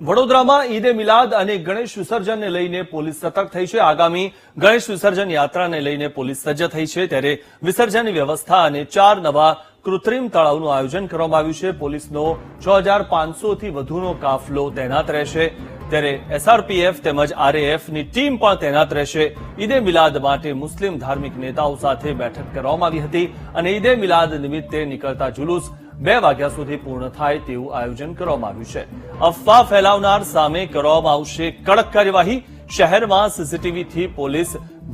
વડોદરામાં ઈદે મિલાદ અને ગણેશ વિસર્જનને લઈને પોલીસ સતર્ક થઈ છે. આગામી ગણેશ વિસર્જન યાત્રાને લઈને પોલીસ સજ્જ થઈ છે. ત્યારે વિસર્જનની વ્યવસ્થા અને ચાર નવા કૃત્રિમ તળાવનું આયોજન કરવામાં આવ્યું છે. પોલીસનો છ હજાર પાંચસોથી વધુનો કાફલો તૈનાત રહેશે. ત્યારે એસઆરપીએફ તેમજ આરએએફની ટીમ પણ તૈનાત રહેશે. ઈદે મિલાદ માટે મુસ્લિમ ધાર્મિક નેતાઓ સાથે બેઠક કરવામાં આવી હતી અને ઈદે મિલાદ નિમિત્તે નીકળતા જુલુસ બે વાગ્યા સુધી પૂર્ણ થાય તેવું આયોજન કરવામાં આવ્યું છે. અફવા ફેલાવનાર સામે કરવામાં આવશે કડક કાર્યવાહી. શહેરમાં સીસીટીવીથી પોલીસ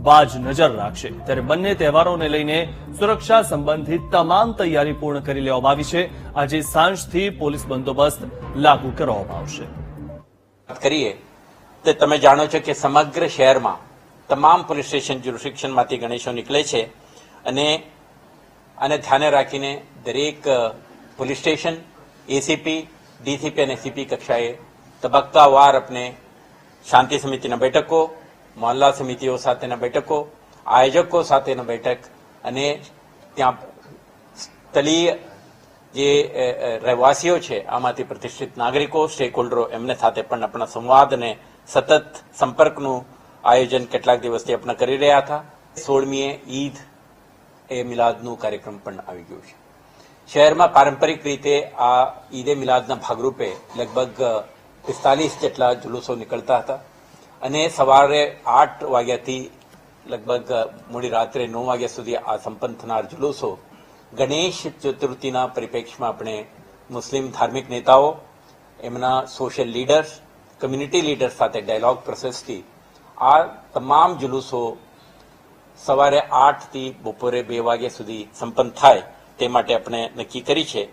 બાજ નજર રાખશે. ત્યારે બંને તહેવારોને લઈને સુરક્ષા સંબંધિત તમામ તૈયારી પૂર્ણ કરી લેવામાં આવી છે. આજે સાંજથી પોલીસ બંદોબસ્ત લાગુ કરવામાં આવશે. વાત કરીએ, તો તમે જાણો છો કે સમગ્ર શહેરમાં તમામ પોલીસ સ્ટેશન જ્યુરિસ્ડિક્શનમાંથી ગણેશો નીકળે છે અને આને ધ્યાને રાખીને દરેક પોલીસ સ્ટેશન એસીપી ડીસીપી અને સીપી કક્ષાએ તબક્કાવાર આપણે શાંતિ સમિતિના બેઠકો, મહોલ્લા સમિતિઓ સાથેના બેઠકો, આયોજકો સાથેના બેઠક અને ત્યાં સ્થળીય જે રહેવાસીઓ છે, આમાંથી પ્રતિષ્ઠિત નાગરિકો સ્ટેક હોલ્ડરો એમને સાથે પણ આપણા સંવાદને સતત સંપર્કનું આયોજન કેટલાક દિવસથી આપણે કરી રહ્યા હતા. સોળમીએ ઈદ એ મિલાદનું કાર્યક્રમ પણ આવી ગયું છે. શહેરમાં પારંપરિક રીતે આ ઈદે મિલાદના ભાગરૂપે લગભગ પિસ્તાલીસ જેટલા જુલુસો નીકળતા હતા. અને સવારે આઠ વાગ્યાથી લગભગ મોડી રાત્રે નવ વાગ્યા સુધી આ સંપન્ન થનાર જુલુસો ગણેશ ચતુર્થીના પરિપ્રેક્ષમાં આપણે મુસ્લિમ ધાર્મિક નેતાઓ, એમના સોશિયલ લીડર્સ કમ્યુનિટી લીડર્સ સાથે ડાયલોગ પ્રોસેસથી આ તમામ જુલુસો સવારે આઠથી બપોરે બે વાગ્યા સુધી સંપન્ન થાય. તે માટે આપણે નક્કી કરી છે.